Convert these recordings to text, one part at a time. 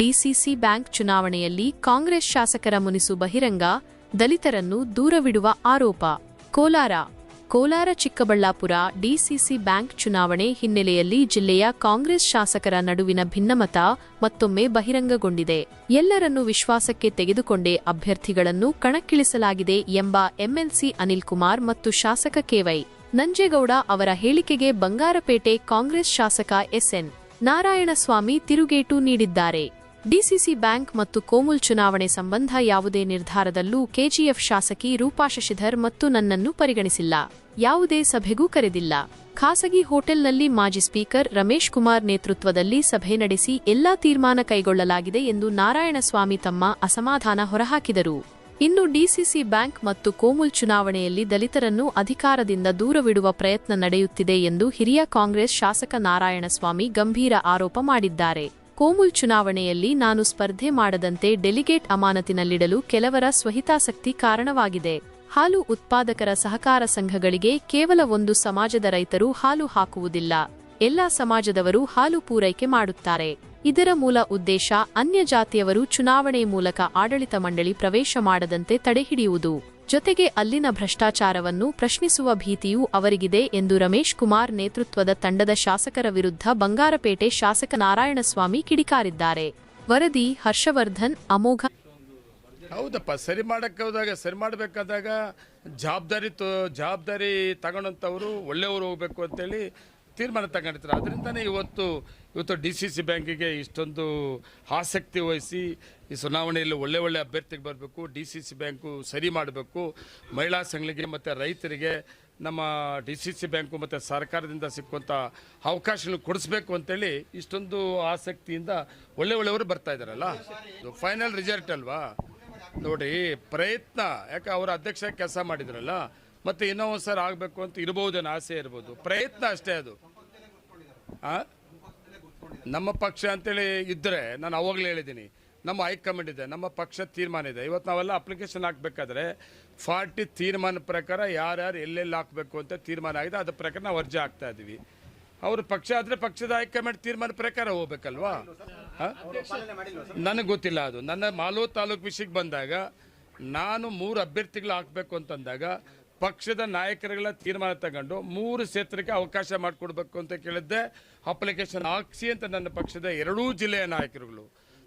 DCC bank ಚುನಾವಣೆಯಲ್ಲಿ ಕಾಂಗ್ರೆಸ್ ಶಾಸಕರ ಮುನಿಸು ಬಹಿರಂಗ, ದಲಿತರನ್ನು ದೂರವಿಡುವ ಆರೋಪ. ಕೋಲಾರ. ಕೋಲಾರ ಚಿಕ್ಕಬಳ್ಳಾಪುರ ಡಿಸಿಸಿ ಬ್ಯಾಂಕ್ ಚುನಾವಣೆ ಹಿನ್ನೆಲೆಯಲ್ಲಿ ಜಿಲ್ಲೆಯ ಕಾಂಗ್ರೆಸ್ ಶಾಸಕರ ನಡುವಿನ ಭಿನ್ನಮತ ಮತ್ತೊಮ್ಮೆ ಬಹಿರಂಗಗೊಂಡಿದೆ. ಎಲ್ಲರನ್ನೂ ವಿಶ್ವಾಸಕ್ಕೆ ತೆಗೆದುಕೊಂಡೇ ಅಭ್ಯರ್ಥಿಗಳನ್ನು ಕಣಕ್ಕಿಳಿಸಲಾಗಿದೆ ಎಂಬ ಎಂಎಲ್ಸಿ ಅನಿಲ್ ಕುಮಾರ್ ಮತ್ತು ಶಾಸಕ ಕೆವೈ ನಂಜೇಗೌಡ ಅವರ ಹೇಳಿಕೆಗೆ ಬಂಗಾರಪೇಟೆ ಕಾಂಗ್ರೆಸ್ ಶಾಸಕ ಎಸ್ಎನ್ ನಾರಾಯಣಸ್ವಾಮಿ ತಿರುಗೇಟು ನೀಡಿದ್ದಾರೆ. ಡಿಸಿಸಿ ಬ್ಯಾಂಕ್ ಮತ್ತು ಕೋಮುಲ್ ಚುನಾವಣೆ ಸಂಬಂಧ ಯಾವುದೇ ನಿರ್ಧಾರದಲ್ಲೂ ಕೆಜಿಎಫ್ ಶಾಸಕಿ ರೂಪಾ ಶಶಿಧರ್ ಮತ್ತು ನನ್ನನ್ನು ಪರಿಗಣಿಸಿಲ್ಲ. ಯಾವುದೇ ಸಭೆಗೂ ಕರೆದಿಲ್ಲ. ಖಾಸಗಿ ಹೋಟೆಲ್ನಲ್ಲಿ ಮಾಜಿ ಸ್ಪೀಕರ್ ರಮೇಶ್ ಕುಮಾರ್ ನೇತೃತ್ವದಲ್ಲಿ ಸಭೆ ನಡೆಸಿ ಎಲ್ಲಾ ತೀರ್ಮಾನ ಕೈಗೊಳ್ಳಲಾಗಿದೆ ಎಂದು ನಾರಾಯಣಸ್ವಾಮಿ ತಮ್ಮ ಅಸಮಾಧಾನ ಹೊರಹಾಕಿದರು. ಇನ್ನು ಡಿಸಿಸಿ ಬ್ಯಾಂಕ್ ಮತ್ತು ಕೋಮುಲ್ ಚುನಾವಣೆಯಲ್ಲಿ ದಲಿತರನ್ನು ಅಧಿಕಾರದಿಂದ ದೂರವಿಡುವ ಪ್ರಯತ್ನ ನಡೆಯುತ್ತಿದೆ ಎಂದು ಹಿರಿಯ ಕಾಂಗ್ರೆಸ್ ಶಾಸಕ ನಾರಾಯಣಸ್ವಾಮಿ ಗಂಭೀರ ಆರೋಪ ಮಾಡಿದ್ದಾರೆ. ಕೋಮುಲ್ ಚುನಾವಣೆಯಲ್ಲಿ ನಾನು ಸ್ಪರ್ಧೆ ಮಾಡದಂತೆ ಡೆಲಿಗೇಟ್ ಅಮಾನತಿನಲ್ಲಿಡಲು ಕೆಲವರ ಸ್ವಹಿತಾಸಕ್ತಿ ಕಾರಣವಾಗಿದೆ. ಹಾಲು ಉತ್ಪಾದಕರ ಸಹಕಾರ ಸಂಘಗಳಿಗೆ ಕೇವಲ ಒಂದು ಸಮಾಜದ ರೈತರು ಹಾಲು ಹಾಕುವುದಿಲ್ಲ. ಎಲ್ಲಾ ಸಮಾಜದವರು ಹಾಲು ಪೂರೈಕೆ ಮಾಡುತ್ತಾರೆ. ಇದರ ಮೂಲ ಉದ್ದೇಶ ಅನ್ಯ ಜಾತಿಯವರು ಚುನಾವಣೆ ಮೂಲಕ ಆಡಳಿತ ಮಂಡಳಿ ಪ್ರವೇಶ ಮಾಡದಂತೆ ತಡೆಹಿಡಿಯುವುದು. ಜೊತೆಗೆ ಅಲ್ಲಿನ ಭ್ರಷ್ಟಾಚಾರವನ್ನು ಪ್ರಶ್ನಿಸುವ ಭೀತಿಯೂ ಅವರಿಗಿದೆ ಎಂದು ರಮೇಶ್ ಕುಮಾರ್ ನೇತೃತ್ವದ ತಂಡದ ಶಾಸಕರ ವಿರುದ್ಧ ಬಂಗಾರಪೇಟೆ ಶಾಸಕ ನಾರಾಯಣಸ್ವಾಮಿ ಕಿಡಿಕಾರಿದ್ದಾರೆ. ವರದಿ ಹರ್ಷವರ್ಧನ್, ಅಮೋಘ ಹೌದಪ್ಪ, ಸರಿ ಮಾಡಕ್ಕೆ ಹೋದಾಗ, ಸರಿ ಮಾಡಬೇಕಾದಾಗ ಜವಾಬ್ದಾರಿ ತೋ, ಜವಾಬ್ದಾರಿ ತಗೊಂಡಂಥವ್ರು ಒಳ್ಳೆಯವರು ಹೋಗಬೇಕು ಅಂತೇಳಿ ತೀರ್ಮಾನ ತಗೊಂಡಿರ್ತಾರೆ. ಅದರಿಂದನೇ ಇವತ್ತು ಇವತ್ತು ಡಿ ಸಿ ಸಿ ಬ್ಯಾಂಕಿಗೆ ಇಷ್ಟೊಂದು ಆಸಕ್ತಿ ವಹಿಸಿ ಈ ಚುನಾವಣೆಯಲ್ಲಿ ಒಳ್ಳೆ ಒಳ್ಳೆ ಅಭ್ಯರ್ಥಿಗೆ ಬರಬೇಕು ಡಿ ಸಿ ಸಿ ಬ್ಯಾಂಕು ಸರಿ ಮಾಡಬೇಕು. ಮಹಿಳಾ ಸಂಘಗಳಿಗೆ ಮತ್ತು ರೈತರಿಗೆ ನಮ್ಮ ಡಿ ಸಿ ಸಿ ಬ್ಯಾಂಕು ಮತ್ತು ಸರ್ಕಾರದಿಂದ ಸಿಕ್ಕುವಂಥ ಅವಕಾಶಗಳು ಕೊಡಿಸ್ಬೇಕು ಅಂತೇಳಿ ಇಷ್ಟೊಂದು ಆಸಕ್ತಿಯಿಂದ ಒಳ್ಳೆ ಒಳ್ಳೆಯವರು ಬರ್ತಾ ಇದ್ದಾರಲ್ಲ? ಫೈನಲ್ ರಿಸಲ್ಟ್ ಅಲ್ವಾ? ನೋಡಿ, ಪ್ರಯತ್ನ, ಯಾಕೆ ಅವರ ಅಧ್ಯಕ್ಷ ಕೆಲಸ ಮಾಡಿದ್ರಲ್ಲ, ಮತ್ತೆ ಇನ್ನೂ ಸರ್ ಆಗಬೇಕು ಅಂತ ಇರ್ಬೋದೇನೋ ಆಸೆ ಇರ್ಬೋದು. ಪ್ರಯತ್ನ ಅಷ್ಟೇ ಅದು. ಆ? ನಮ್ಮ ಪಕ್ಷ ಅಂತೇಳಿ ಇದ್ದರೆ ನಾನು ಅವಾಗಲೇ ಹೇಳಿದ್ದೀನಿ, ನಮ್ಮ ಹೈಕಮಾಂಡ್ ಇದೆ, ನಮ್ಮ ಪಕ್ಷ ತೀರ್ಮಾನ ಇದೆ. ಇವತ್ತು ನಾವೆಲ್ಲ ಅಪ್ಲಿಕೇಶನ್ ಹಾಕಬೇಕಾದ್ರೆ ಫಾರ್ಟಿ ತೀರ್ಮಾನ ಪ್ರಕಾರ ಯಾರ್ಯಾರು ಎಲ್ಲೆಲ್ಲಿ ಹಾಕಬೇಕು ಅಂತ ತೀರ್ಮಾನ ಆಗಿದೆ, ಅದ್ರ ಪ್ರಕಾರ ನಾವು ಅರ್ಜಿ ಹಾಕ್ತಾ ಇದ್ದೀವಿ. ಅವ್ರ ಪಕ್ಷ ಆದರೆ ಪಕ್ಷದ ಹೈಕಮಾಂಡ್ ತೀರ್ಮಾನ ಪ್ರಕಾರ ಹೋಗ್ಬೇಕಲ್ವಾ? ನನಗೆ ಗೊತ್ತಿಲ್ಲ ಅದು. ನನ್ನ ಮಾಲೂರು ತಾಲೂಕು ವಿಷಯಕ್ಕೆ ಬಂದಾಗ, ನಾನು ಮೂರು ಅಭ್ಯರ್ಥಿಗಳು ಹಾಕಬೇಕು ಅಂತಂದಾಗ ಪಕ್ಷದ ನಾಯಕರುಗಳ ತೀರ್ಮಾನ ತಗೊಂಡು ಮೂರು ಕ್ಷೇತ್ರಕ್ಕೆ ಅವಕಾಶ ಮಾಡಿಕೊಡ್ಬೇಕು ಅಂತ ಕೇಳಿದ್ದೆ. ಅಪ್ಲಿಕೇಶನ್ ಹಾಕ್ಸಿ ಅಂತ ನನ್ನ ಪಕ್ಷದ ಎರಡೂ ಜಿಲ್ಲೆಯ ನಾಯಕರುಗಳು.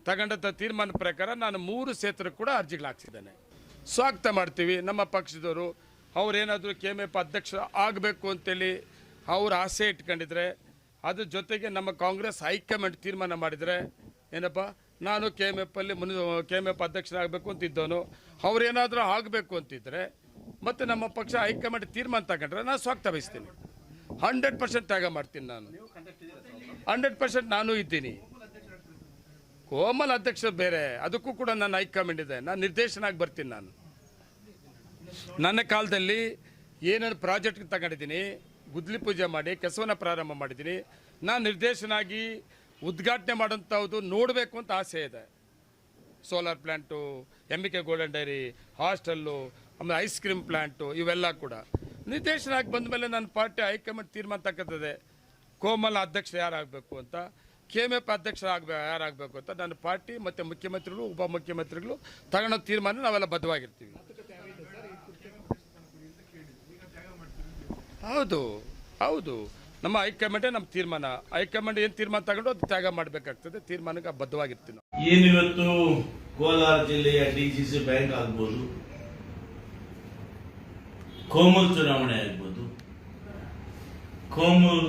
ತಗೊಂಡಂಥ ತೀರ್ಮಾನ ಪ್ರಕಾರ ನಾನು ಮೂರು ಕ್ಷೇತ್ರಕ್ಕೆ ಕೂಡ ಅರ್ಜಿಗಳು ಹಾಕ್ಸಿದ್ದೇನೆ. ಸ್ವಾಗತ ಮಾಡ್ತೀವಿ ನಮ್ಮ ಪಕ್ಷದವರು. ಅವರೇನಾದರೂ ಕೆ ಎಂ ಎಫ್ ಅಧ್ಯಕ್ಷ ಆಗಬೇಕು ಅಂತೇಳಿ ಅವ್ರ ಆಸೆ ಇಟ್ಕೊಂಡಿದ್ರೆ, ಅದ್ರ ಜೊತೆಗೆ ನಮ್ಮ ಕಾಂಗ್ರೆಸ್ ಹೈಕಮಾಂಡ್ ತೀರ್ಮಾನ ಮಾಡಿದರೆ, ಏನಪ್ಪ, ನಾನು ಕೆ ಎಂ ಎಫ್ ಅಲ್ಲಿ ಮುನಿ ಕೆ ಎಂ ಎಫ್ ಅಧ್ಯಕ್ಷರಾಗಬೇಕು ಅಂತಿದ್ದವನು ಅವ್ರೇನಾದರೂ ಆಗಬೇಕು ಅಂತಿದ್ರೆ ಮತ್ತು ನಮ್ಮ ಪಕ್ಷ ಹೈಕಮಾಂಡ್ ತೀರ್ಮಾನ ತಗೊಂಡ್ರೆ ನಾನು ಸ್ವಾಗತ ಬಯಸ್ತೀನಿ. ಹಂಡ್ರೆಡ್ ಪರ್ಸೆಂಟ್ ತ್ಯಾಗ ಮಾಡ್ತೀನಿ ನಾನು. ಹಂಡ್ರೆಡ್ ಪರ್ಸೆಂಟ್ ನಾನು ಇದ್ದೀನಿ. ಕೋಮಲ್ ಅಧ್ಯಕ್ಷ ಬೇರೆ, ಅದಕ್ಕೂ ಕೂಡ ನನ್ನ ಹೈಕಮಾಂಡ್ ಇದೆ. ನಾನು ನಿರ್ದೇಶನಾಗಿ ಬರ್ತೀನಿ ನಾನು. ನನ್ನ ಕಾಲದಲ್ಲಿ ಏನೇನು ಪ್ರಾಜೆಕ್ಟ್ ತಗೊಂಡಿದ್ದೀನಿ ಗುದ್ಲಿ ಪೂಜೆ ಮಾಡಿ ಕೆಲಸವನ್ನು ಪ್ರಾರಂಭ ಮಾಡಿದ್ದೀನಿ. ನಾನು ನಿರ್ದೇಶನಾಗಿ ಉದ್ಘಾಟನೆ ಮಾಡೋಂಥದ್ದು ನೋಡಬೇಕು ಅಂತ ಆಸೆ ಇದೆ. Solar plant M K golden dairy, hostel ಆಮೇಲೆ ಐಸ್ ಕ್ರೀಮ್ ಪ್ಲ್ಯಾಂಟು ಇವೆಲ್ಲ ಕೂಡ. ನಿರ್ದೇಶನಾಗಿ ಬಂದ ಮೇಲೆ ನನ್ನ ಪಾರ್ಟಿ ಹೈಕಮಾಂಡ್ ತೀರ್ಮಾನ ತಕ್ಕತ್ತದೆ ಕೋಮಲ್ ಅಧ್ಯಕ್ಷ ಯಾರಾಗಬೇಕು ಅಂತ ಕೆ ಎಂ ಎಫ್ ಅಧ್ಯಕ್ಷ ಆಗ್ಬೇಕು ಯಾರಾಗಬೇಕು ಅಂತ ನನ್ನ ಪಾರ್ಟಿ ಮತ್ತು ಮುಖ್ಯಮಂತ್ರಿಗಳು ಉಪಮುಖ್ಯಮಂತ್ರಿಗಳು ತಗೊಳ್ಳೋ ತೀರ್ಮಾನ ನಾವೆಲ್ಲ ಬದ್ಧವಾಗಿರ್ತೀವಿ. ಹೌದು ಹೌದು. ನಮ್ಮ ಹೈಕಮಾಂಡೇ ನಮ್ಮ ತೀರ್ಮಾನ. ಹೈಕಮಾಂಡ್ ಏನು ತೀರ್ಮಾನ ತಗೊಂಡು ಅದು ತ್ಯಾಗ ಮಾಡಬೇಕಾಗ್ತದೆ. ತೀರ್ಮಾನಕ್ಕೆ ಬದ್ಧವಾಗಿರ್ತೀವಿ ನಾವು. ಏನಿವತ್ತು ಕೋಲಾರ ಜಿಲ್ಲೆಯ ಡಿಸಿಸಿ ಬ್ಯಾಂಕ್ ಆಗ್ಬೋದು. ಕೋಮಲ್ ಚುನಾವಣೆ ಆಗ್ಬೋದು. ಕೋಮಲ್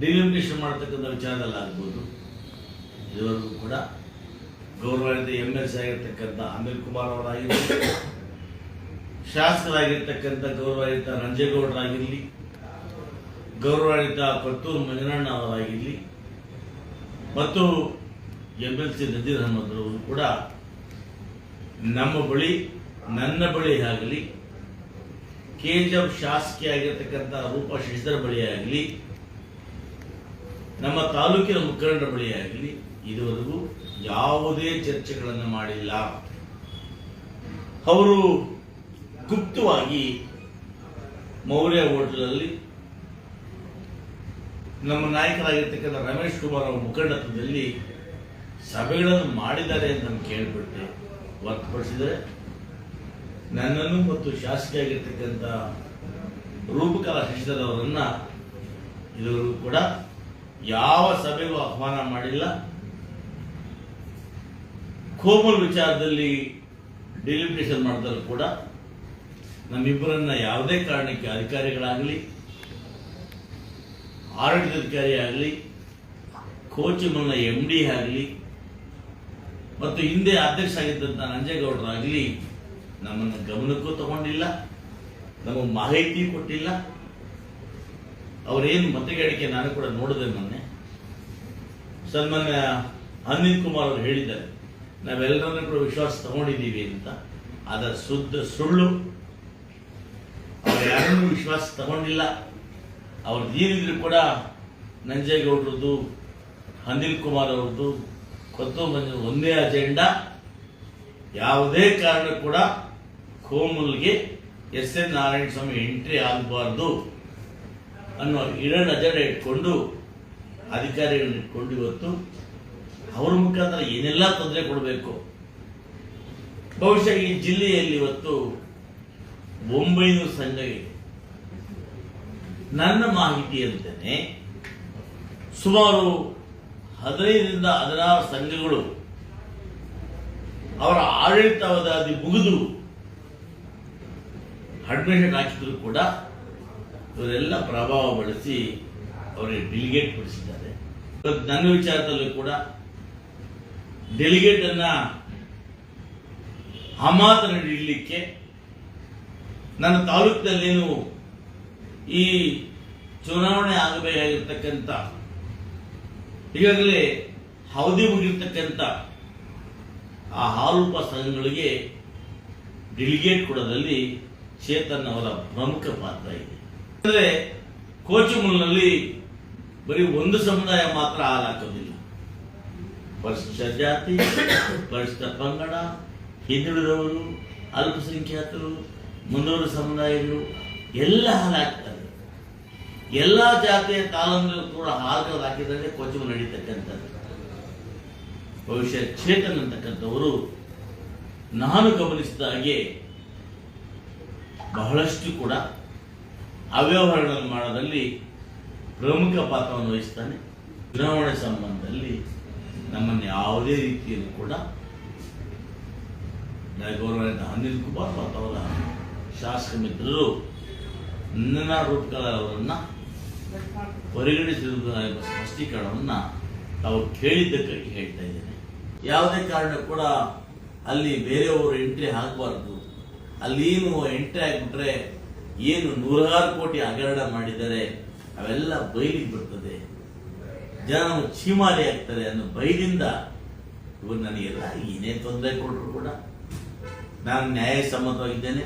ಡಿಲಿಮಿಟೇಷನ್ ಮಾಡ್ತಕ್ಕಂಥ ವಿಚಾರದಲ್ಲಿ ಆಗ್ಬೋದು. ಇದುವರೆಗೂ ಕೂಡ ಗೌರವಾನ್ವಿತ ಎಂ ಎಲ್ ಸಿ ಆಗಿರ್ತಕ್ಕಂಥ ಅನಿಲ್ ಕುಮಾರ್ ಅವರಾಗಿರಲಿ, ಶಾಸಕರಾಗಿರ್ತಕ್ಕಂಥ ಗೌರವಾನ್ವಿತ ನಂಜೇಗೌಡರಾಗಿರಲಿ ಗೌರವಾನ್ವಿತ ಕೊತ್ತೂರು ಮಂಜನಣ್ಣ ಅವರಾಗಿರಲಿ, ಮತ್ತು M L C Nazeer Ahmed ಅವರು ಕೂಡ ನಮ್ಮ ಬಳಿ, ನನ್ನ ಬಳಿ ಆಗಲಿ ಕೆ ಜಿ ಎಫ್ ಶಾಸಕಿ ಆಗಿರ್ತಕ್ಕಂಥ ರೂಪ ಶಶಿಧರ್ ಬಳಿಯಾಗಲಿ ನಮ್ಮ ತಾಲೂಕಿನ ಮುಖಂಡರ ಬಳಿಯಾಗಲಿ ಇದುವರೆಗೂ ಯಾವುದೇ ಚರ್ಚೆಗಳನ್ನು ಮಾಡಿಲ್ಲ. ಅವರು ಗುಪ್ತವಾಗಿ ಮೌರ್ಯ ಹೋಟೆಲಲ್ಲಿ ನಮ್ಮ ನಾಯಕರಾಗಿರ್ತಕ್ಕಂಥ ರಮೇಶ್ ಕುಮಾರ್ ಅವರ ಮುಖಂಡತ್ವದಲ್ಲಿ ಸಭೆಗಳನ್ನು ಮಾಡಿದ್ದಾರೆ ಅಂತ ನಾನು ಕೇಳ್ಬಿಟ್ಟೆ ಹೊರತುಪಡಿಸಿದರೆ ನನ್ನನ್ನು ಮತ್ತು ಶಾಸಕಿಯಾಗಿರ್ತಕ್ಕಂಥ ರೂಪಕಲಾ ಶಶಿಧರವರನ್ನು ಇದುವರೆಗೂ ಕೂಡ ಯಾವ ಸಭೆಗೂ ಆಹ್ವಾನ ಮಾಡಿಲ್ಲ. ಕೋಮಲ್ ವಿಚಾರದಲ್ಲಿ ಡಿಲಿಮಿಟೇಷನ್ ಮಾಡಿದರೂ ಕೂಡ ನಮ್ಮಿಬ್ಬರನ್ನ ಯಾವುದೇ ಕಾರಣಕ್ಕೆ ಅಧಿಕಾರಿಗಳಾಗಲಿ ಆಡಳಿತಾಧಿಕಾರಿ ಆಗಲಿ ಕೋಚಿಮನ್ನ ಎಂ ಡಿ ಆಗಲಿ, ಮತ್ತು ಹಿಂದೆ ಅಧ್ಯಕ್ಷ ಆಗಿದ್ದಂಥ ನಂಜೇಗೌಡರಾಗಲಿ ನಮ್ಮನ್ನು ಗಮನಕ್ಕೂ ತಗೊಂಡಿಲ್ಲ ನಮಗೆ ಮಾಹಿತಿ ಕೊಟ್ಟಿಲ್ಲ. ಅವರೇನು ಮತಗಾಡಿಕೆ ನಾನು ಕೂಡ ನೋಡಿದೆ ಮೊನ್ನೆ. ಸನ್ಮಾನ್ಯ ಅನಿಲ್ ಕುಮಾರ್ ಅವರು ಹೇಳಿದ್ದಾರೆ, ನಾವೆಲ್ಲರನ್ನೂ ಕೂಡ ವಿಶ್ವಾಸ ತಗೊಂಡಿದ್ದೀವಿ ಅಂತ. ಅದರ ಶುದ್ಧ ಸುಳ್ಳು ಅವ್ರು ಯಾರನ್ನೂ ವಿಶ್ವಾಸ ತಗೊಂಡಿಲ್ಲ. ಅವ್ರದ್ದು ಏನಿದ್ರು ಕೂಡ ನಂಜೇಗೌಡರದ್ದು, ಅನಿಲ್ ಕುಮಾರ್ ಅವ್ರದ್ದು ಕೊತ್ತು ಒಂದೇ ಅಜೆಂಡಾ. ಯಾವುದೇ ಕಾರಣ ಕೂಡ ಕೋಮಲ್ಗೆ S N Narayana Swamy entry ಆಗಬಾರ್ದು ಅನ್ನೋ ಇಡನ್ ಅಜೆಂಡ ಇಟ್ಕೊಂಡು, ಅಧಿಕಾರಿಗಳನ್ನ ಇಟ್ಕೊಂಡು ಇವತ್ತು ಅವ್ರ ಮುಖಾಂತರ ಏನೆಲ್ಲ ತೊಂದರೆ ಕೊಡಬೇಕು? ಬಹುಶಃ ಈ ಜಿಲ್ಲೆಯಲ್ಲಿ ಇವತ್ತು ಒಂಬೈನೂರು ಸಂಘ ಇದೆ ನನ್ನ ಮಾಹಿತಿಯಂತೆ ಸುಮಾರು ಹದಿನೈದರಿಂದ ಹದಿನಾರು ಸಂಘಗಳು ಅವರ ಆಡಳಿತಾವಧಿ ಮುಗಿದು ಅಡ್ಮಿಷನ್ ಹಾಕಿದ್ರು ಕೂಡ ಇವರೆಲ್ಲ ಪ್ರಭಾವ ಬಳಸಿ ಅವರಿಗೆ ಡೆಲಿಗೇಟ್ ಕೊಡಿಸಿದ್ದಾರೆ. ನನ್ನ ವಿಚಾರದಲ್ಲೂ ಕೂಡ ಡೆಲಿಗೇಟ್ ಅನ್ನ ಅಮಾತನ ಇಡಲಿಕ್ಕೆ ನನ್ನ ತಾಲೂಕಿನಲ್ಲೇನು ಈ ಚುನಾವಣೆ ಆಗಬೇಕಾಗಿರ್ತಕ್ಕಂಥ ಈಗಾಗಲೇ ಅವಧಿ ಮುಗಿರ್ತಕ್ಕಂಥ ಆ ಹಾಲುಪ ಸಂಘಗಳಿಗೆ ಡೆಲಿಗೇಟ್ ಕೊಡೋದ್ರಲ್ಲಿ ಚೇತನ್ ಅವರ ಪ್ರಮುಖ ಪಾತ್ರ ಇದೆ. ಅಂದರೆ ಕೋಚುಮುಲ್ನಲ್ಲಿ ಬರೀ ಒಂದು ಸಮುದಾಯ ಮಾತ್ರ ಹಾಲಾಕೋದಿಲ್ಲ ಪರಿಶಿಷ್ಟ ಜಾತಿ ಪರಿಶಿಷ್ಟ ಪಂಗಡ, ಹಿಂದುಳಿದವರು, ಅಲ್ಪಸಂಖ್ಯಾತರು ಮುಂದೂರ ಸಮುದಾಯಗಳು ಎಲ್ಲ ಹಾಲಾಗ್ತಾರೆ ಎಲ್ಲ ಜಾತಿಯ ತಾಲಂದ್ರು ಕೂಡ ಹಾಲು ಹಾಕಿದರೆ ಕೋಚು ನಡೀತಕ್ಕಂಥದ್ದು. ಬಹುಶಃ ಚೇತನ್ ಅಂತಕ್ಕಂಥವರು ನಾನು ಗಮನಿಸಿದ ಹಾಗೆ ಬಹಳಷ್ಟು ಕೂಡ ಅವ್ಯವಹಾರಗಳನ್ನು ಮಾಡೋದಲ್ಲಿ ಪ್ರಮುಖ ಪಾತ್ರವನ್ನು ವಹಿಸ್ತಾನೆ. ಚುನಾವಣೆ ಸಂಬಂಧದಲ್ಲಿ ನಮ್ಮನ್ನು ಯಾವುದೇ ರೀತಿಯಲ್ಲಿ ಕೂಡ ಗೌರವಾನ್ವಿತ ಅನಿಲ್ ಕುಮಾರ್ ಮತ್ತು ಅವರ ಶಾಸಕ ಮಿತ್ರರು ನನ್ನ ರೂಪಕಲಾ ಅವರನ್ನ ಪರಿಗಣಿಸಿರುವುದರ ಸ್ಪಷ್ಟೀಕರಣವನ್ನ ತಾವು ಕೇಳಿದ್ದಕ್ಕಾಗಿ ಹೇಳ್ತಾ ಇದ್ದೇನೆ. ಯಾವುದೇ ಕಾರಣ ಕೂಡ ಅಲ್ಲಿ ಬೇರೆಯವರು ಎಂಟ್ರಿ ಆಗಬಾರ್ದು ಅಲ್ಲೇನು ಎಂಟ್ರಿ ಆಗಿಬಿಟ್ರೆ ಏನು ನೂರಾರು ಕೋಟಿ ಹಗರಣ ಮಾಡಿದರೆ ಅವೆಲ್ಲ ಬಯಲಿಗೆ ಬರ್ತದೆ. ಜನ ಚೀಮಾರಿ ಆಗ್ತಾರೆ ಅನ್ನೋ ಬೈಲಿಂದ ಇವರು ನನಗೆಲ್ಲ ಏನೇ ತೊಂದರೆ ಕೊಟ್ಟರು ಕೂಡ ನಾನು ನ್ಯಾಯಸಮ್ಮತವಾಗಿದ್ದೇನೆ.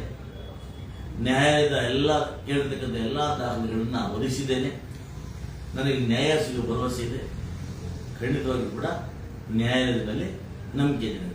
ನ್ಯಾಯದ ಎಲ್ಲ ಕೇಳ್ತಕ್ಕಂಥ ಎಲ್ಲ ದಾಖಲೆಗಳನ್ನ ಒದಗಿಸಿದ್ದೇನೆ ನನಗೆ ನ್ಯಾಯ ಸಿಗೋ ಭರವಸೆ ಇದೆ. ಖಂಡಿತವಾಗಿ ಕೂಡ ನ್ಯಾಯದ ಮೇಲೆ ನಂಬಿಕೆ ಇದೆ.